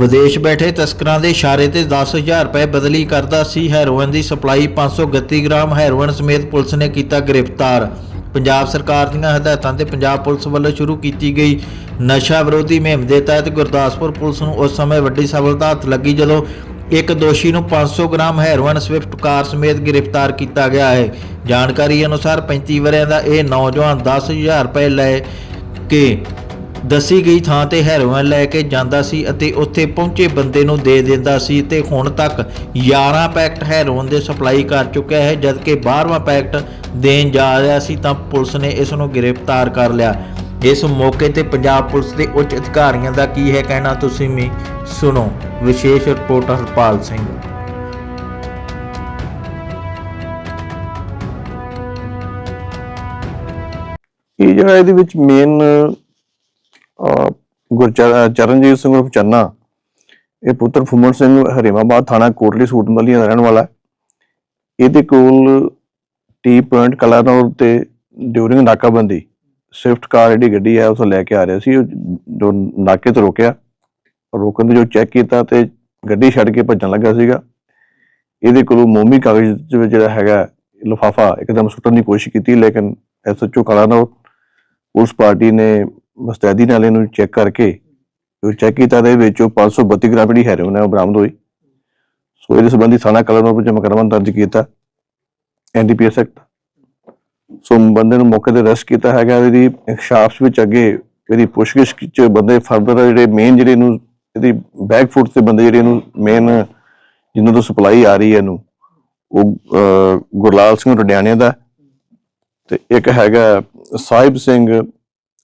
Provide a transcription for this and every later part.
ਵਿਦੇਸ਼ ਬੈਠੇ ਤਸਕਰਾਂ ਦੇ ਇਸ਼ਾਰੇ ਤੇ 10000 ਰੁਪਏ ਬਦਲੀ ਕਰਦਾ ਸੀ। ਹੈਰੋਇਨ ਦੀ ਸਪਲਾਈ 531 ਗ੍ਰਾਮ ਹੈਰੋਇਨ ਸਮੇਤ ਪੁਲਿਸ ਨੇ ਕੀਤਾ ਗ੍ਰਿਫਤਾਰ। ਪੰਜਾਬ ਸਰਕਾਰ ਦੀਆਂ ਹਦਾਇਤਾਂ ਤੇ ਪੰਜਾਬ ਪੁਲਿਸ ਵੱਲੋਂ ਸ਼ੁਰੂ ਕੀਤੀ ਗਈ ਨਸ਼ਾ ਵਿਰੋਧੀ ਮੁਹਿੰਮ ਦੇ ਤਹਿਤ ਗੁਰਦਾਸਪੁਰ ਪੁਲਿਸ ਨੂੰ ਉਸ ਸਮੇਂ ਵੱਡੀ ਸਫਲਤਾ ਹੱਥ ਲੱਗੀ ਜਦੋਂ ਇੱਕ ਦੋਸ਼ੀ ਨੂੰ 500 ਗ੍ਰਾਮ ਹੈਰੋਇਨ ਸਵਿਫਟ ਕਾਰ ਸਮੇਤ ਗ੍ਰਿਫਤਾਰ ਕੀਤਾ ਗਿਆ ਹੈ। ਜਾਣਕਾਰੀ ਅਨੁਸਾਰ 35 ਵਰ੍ਹਿਆਂ ਦਾ ਇਹ ਨੌਜਵਾਨ 10000 ਰੁਪਏ ਲੈ ਕੇ ਦੱਸੀ ਗਈ ਥਾਂ ਤੇ ਹੈਰੋਇਨ ਲੈ ਕੇ ਜਾਂਦਾ ਸੀ ਅਤੇ ਉੱਥੇ ਪਹੁੰਚੇ ਬੰਦੇ ਨੂੰ ਦੇ ਦਿੰਦਾ ਸੀ ਤੇ ਹੁਣ ਤੱਕ 11 ਪੈਕਟ ਹੈਰੋਇਨ ਦੇ ਸਪਲਾਈ ਕਰ ਚੁੱਕਿਆ ਹੈ। ਜਦਕਿ 12ਵਾਂ ਪੈਕਟ ਦੇਣ ਜਾ ਰਿਹਾ ਸੀ ਤਾਂ ਪੁਲਿਸ ਨੇ ਇਸ ਨੂੰ ਗ੍ਰਿਫਤਾਰ ਕਰ ਲਿਆ। ਇਸ ਮੌਕੇ ਤੇ ਪੰਜਾਬ ਪੁਲਿਸ ਦੇ ਉੱਚ ਅਧਿਕਾਰੀਆਂ ਦਾ ਕੀ ਹੈ ਕਹਿਣਾ ਤੁਸੀਂ ਵੀ ਸੁਣੋ। ਵਿਸ਼ੇਸ਼ ਰਿਪੋਰਟਰ ਹਰਪਾਲ ਸਿੰਘ। ਇਹ ਜਿਹੜਾ ਇਹਦੇ ਵਿੱਚ ਮੇਨ ਗੁਰਚਰਨ ਚਰਨਜੀਤ ਸਿੰਘ ਉਰਫ ਚੰਨਾ, ਇਹ ਪੁੱਤਰ ਫੁੰਮਣ ਸਿੰਘ ਹਰੀਮਾਬਾਦ ਥਾਣਾ ਕੋਟਲੀ ਸੂਟ ਦਾ ਰਹਿਣ ਵਾਲਾ ਹੈ। ਇਹਦੇ ਕੋਲ ਟੀ ਪੁਆਇੰਟ ਕਲਾਨੌਰ ਤੇ ਡਿਊਰਿੰਗ ਨਾਕਾਬੰਦੀ, ਸਵਿਫਟ ਕਾਰ ਜਿਹੜੀ ਗੱਡੀ ਹੈ ਉਸ ਲੈ ਕੇ ਆ ਰਿਹਾ ਸੀ, ਉਹ ਜੋ ਨਾਕੇ ਤੇ ਰੋਕਿਆ। ਰੋਕਣ ਦੇ ਜੋ ਚੈੱਕ ਕੀਤਾ ਤੇ ਗੱਡੀ ਛੱਡ ਕੇ ਭੱਜਣ ਲੱਗਾ ਸੀਗਾ। ਇਹਦੇ ਕੋਲੋਂ ਮੋਮੀ ਕਾਗਜ਼ ਦੇ ਵਿੱਚ ਜਿਹੜਾ ਹੈਗਾ ਲਿਫਾਫਾ ਇੱਕਦਮ ਸੁੱਟਣ ਦੀ ਕੋਸ਼ਿਸ਼ ਕੀਤੀ, ਲੇਕਿਨ ਐਸਐਚਓ ਕਲਾਨੌਰ ਉਸ ਪਾਰਟੀ ਨੇ ਮੁਸਤੈਦੀ ਨਾਲ ਇਹਨੂੰ ਚੈੱਕ ਕਰਕੇ ਜੋ ਚੈੱਕ ਕੀਤਾ ਦੇ ਵਿੱਚੋਂ 532 ਗ੍ਰਾਮ ਜਿਹੜੀ ਹੈਰੋਇਨ ਹੈ ਉਹ ਬਰਾਮਦ ਹੋਈ। ਸੋ ਇਹਦੇ ਸੰਬੰਧੀ ਥਾਣਾ ਕਲਰ ਵਿੱਚ ਮੁਕੱਦਮਾ ਦਰਜ ਕੀਤਾ ਐਨਡੀਪੀਐਸ ਐਕਟ ਸੋ ਬੰਦੇ ਨੂੰ ਮੌਕੇ ਤੇ ਅਰੈਸਟ ਕੀਤਾ ਹੈਗਾ, ਇਹਦੀ ਇਨਕਸ਼ਾਫ ਵਿੱਚ ਅੱਗੇ ਇਹਦੀ ਪੁੱਛਗਿੱਛ ਚ ਬੰਦੇ ਫਰਦਰ ਜਿਹੜੇ ਮੇਨ ਜਿਹੜੇ ਨੂੰ ਇਹਦੀ ਬੈਕ ਫੁੱਟ ਤੇ ਬੰਦੇ ਜਿਹੜੇ ਨੂੰ ਮੇਨ ਜਿਨ੍ਹਾਂ ਤੋਂ ਸਪਲਾਈ ਆ ਰਹੀ ਹੈ ਇਹਨੂੰ, ਉਹ ਗੁਰਲਾਲ ਸਿੰਘ ਰਡਿਆਣੇ ਦਾ। ਤੇ ਇੱਕ ਹੈਗਾ ਸਾਹਿਬ ਸਿੰਘ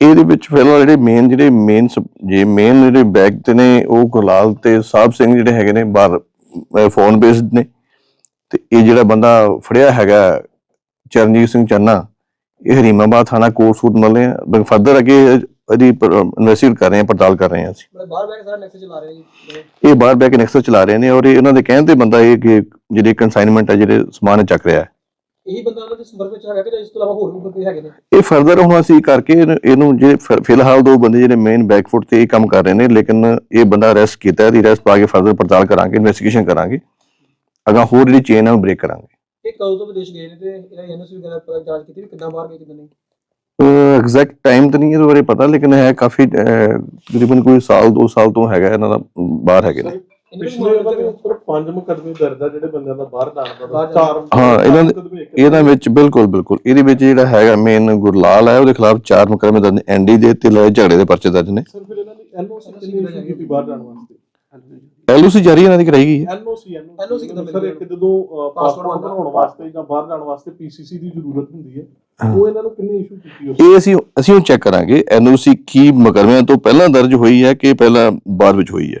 ਇਹਦੇ ਵਿੱਚ ਫਿਲਹਾਲ ਜਿਹੜੇ ਮੇਨ ਜਿਹੜੇ ਮੇਨ ਜੇ ਮੇਨ ਜਿਹੜੇ ਬੈਗ ਤੇ ਨੇ ਉਹ ਗੁਲਾਲ ਤੇ ਸਾਹਿਬ ਸਿੰਘ ਜਿਹੜੇ ਹੈਗੇ ਨੇ ਬਾਹਰ ਫੋਨ ਬੇਸਡ ਨੇ। ਤੇ ਇਹ ਜਿਹੜਾ ਬੰਦਾ ਫੜਿਆ ਹੈਗਾ ਚਰਨਜੀਤ ਸਿੰਘ ਚੰਨਾ ਇਹ ਹਰੀਮਾਬਾਦ ਥਾਣਾ ਕੋਟ ਸੂਟ ਮਲੇ ਫਰਦਰ ਅੱਗੇ ਇਹਦੀ ਇਨਵੈਸਟੀਗੇਟ ਕਰ ਰਹੇ ਹਾਂ ਪੜਤਾਲ ਕਰ ਰਹੇ ਹਾਂ ਅਸੀਂ। ਬਾਹਰ ਬੈਠ ਕੇ ਸਾਰਾ ਨੈਕਸਟ ਚਲਾ ਰਹੇ ਜੀ। ਇਹ ਬਾਹਰ ਬੈ ਕੇ ਨੈਕਸਸ ਚਲਾ ਰਹੇ ਨੇ ਔਰ ਇਹ ਉਹਨਾਂ ਦੇ ਕਹਿਣ ਤੇ ਬੰਦਾ ਇਹ ਕਿ ਜਿਹੜੇ ਕਨਸਾਈਨਮੈਂਟ ਹੈ ਜਿਹੜੇ ਸਮਾਨ ਚੱਕ ਰਿਹਾ ਹੈ। ਇਹੀ ਬੰਦਾ ਉਹਨਾਂ ਦੇ ਸੰਪਰਕ ਵਿੱਚ ਹੈਗਾ ਕਿ ਇਸ ਤੋਂ ਇਲਾਵਾ ਹੋਰ ਵੀ ਬੰਦੇ ਹੈਗੇ ਨੇ? ਇਹ ਫਰਦਰ ਹੁਣ ਅਸੀਂ ਕਰਕੇ ਇਹਨੂੰ- ਇਹਨੂੰ ਫਿਲਹਾਲ ਦੋ ਬੰਦੇ ਜਿਹੜੇ ਮੇਨ ਬੈਕਫੁੱਟ ਤੇ ਇਹ ਕੰਮ ਕਰ ਰਹੇ ਨੇ ਲੇਕਿਨ ਇਹ ਬੰਦਾ ਅਰੈਸਟ ਕੀਤਾ ਹੈ ਦੀ ਅਰੈਸਟ ਪਾ ਕੇ ਫਰਦਰ ਪੜਤਾਲ ਕਰਾਂਗੇ ਇਨਵੈਸਟੀਗੇਸ਼ਨ ਕਰਾਂਗੇ। ਅਗਾ ਹੋਰ ਜਿਹੜੀ ਚੇਨ ਹੈ ਉਹ ਬ੍ਰੇਕ ਕਰਾਂਗੇ। ਇਹ ਕਦੋਂ ਤੋਂ ਵਿਦੇਸ਼ ਗਏ ਨੇ ਤੇ ਇਹਨਾਂ ਦੀ ਐਨਐਸਪੀ ਵਗੈਰਾ ਪਤਾ ਜਾਂਚ ਕੀਤੀ ਵੀ ਕਿੱਦਾਂ ਬਾਹਰ ਗਏ ਕਿੱਦਾਂ ਨਹੀਂ? ਐਗਜ਼ੈਕਟ ਟਾਈਮ ਤਾਂ ਨਹੀਂ ਇਹਦੇ ਬਾਰੇ ਪਤਾ ਲੇਕਿਨ ਹੈ ਕਾਫੀ ਅਹ, ਤਕਰੀਬਨ ਕੋਈ ਸਾਲ ਦੋ ਸਾਲ ਤੋਂ ਹੈਗਾ ਇਹਨਾਂ ਦਾ ਬਾਹਰ ਹੈਗੇ ਨੇ। ਪਿਛਲੇ ਉਹਨਾਂ ਦੇ ਮਾਮਲੇ ਉੱਪਰ ਪੰਜ ਮੁਕੱਦਮੇ ਦਰਜ ਆ ਜਿਹੜੇ ਬੰਦਿਆਂ ਦਾ ਬਾਹਰ ਜਾਣ ਦਾ ਬਾਹਰ ਚਾਰ ਹਾਂ, ਇਹਨਾਂ ਦੇ- ਮੁਕੱਦਮੇ ਇੱਕ ਇਹਨਾਂ ਵਿੱਚ ਬਿਲਕੁਲ ਬਿਲਕੁਲ। ਇਹਦੇ ਵਿੱਚ ਜਿਹੜਾ ਹੈਗਾ ਮੇਨ ਗੁਰਲਾਲ ਹੈ ਉਹਦੇ ਖਿਲਾਫ ਚਾਰ ਮੁਕੱਦਮੇ ਦਰਜ ਐਨਡੀ ਦੇ ਤੇ ਲੜਾਈ ਝਗੜੇ ਦੇ ਪਰਚੇ ਦਰਜ ਨੇ। ਸਰ ਫਿਰ ਇਹਨਾਂ ਦੀ ਐਨਓਸੀ ਕਿੰਨੀ ਇਸ਼ੂ ਕੀਤੀ ਬਾਹਰ ਜਾਣ ਵਾਸਤੇ? ਐਲਓਸੀ ਜਾਰੀ ਇਹਨਾਂ ਦੀ ਕਰਾਈ ਗਈ ਹੈ। ਐਨਓਸੀ NOC ਕਿੱਦਾਂ ਸਰ ਇੱਕ ਮਿਲਦੀ ਜਦੋਂ ਪਾਸਪੋਰਟ ਬਣਾਉਣ ਬਣਾਉਣ ਵਾਸਤੇ। ਜਾਂ ਬਾਹਰ ਜਾਣ ਵਾਸਤੇ ਪੀਸੀਸੀ ਦੀ ਜ਼ਰੂਰਤ ਹੁੰਦੀ ਹੈ ਉਹ ਇਹਨਾਂ ਨੂੰ ਕਿੰਨੀ ਇਸ਼ੂ ਕੀਤੀ ਉਸ ਇਹ ਅਸੀਂ ਅਸੀਂ ਉਹ ਚੈੱਕ ਕਰਾਂਗੇ ਐਨਓਸੀ ਕੀ ਮੁਕੱਦਮਿਆਂ ਤੋਂ ਪਹਿਲਾਂ ਦਰਜ ਹੋਈ ਹੈ ਕਿ ਪਹਿਲਾਂ ਬਾਅਦ ਵਿੱਚ ਹੋਈ ਹੈ।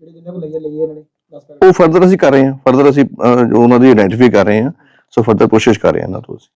ਜਿਹੜੇ ਜਿੰਨੇ ਕੋ ਲਈਏ ਲਈਏ ਇਹਨਾਂ ਨੇ 10 ਪੈਕਟ ਉਹ ਫਰਦਰ ਅਸੀਂ ਕਰ ਰਹੇ ਹਾਂ ਫਰਦਰ ਅਸੀਂ ਅਹ, ਉਹਨਾਂ ਦੀ ਆਇਡੈਂਟੀਫਾਈ ਕਰ ਰਹੇ ਹਾਂ ਸੋ ਫਰਦਰ ਕੋਸ਼ਿਸ਼ ਕਰ ਰਹੇ ਹਾਂ ਇਹਨਾਂ ਤੋਂ ਅਸੀਂ।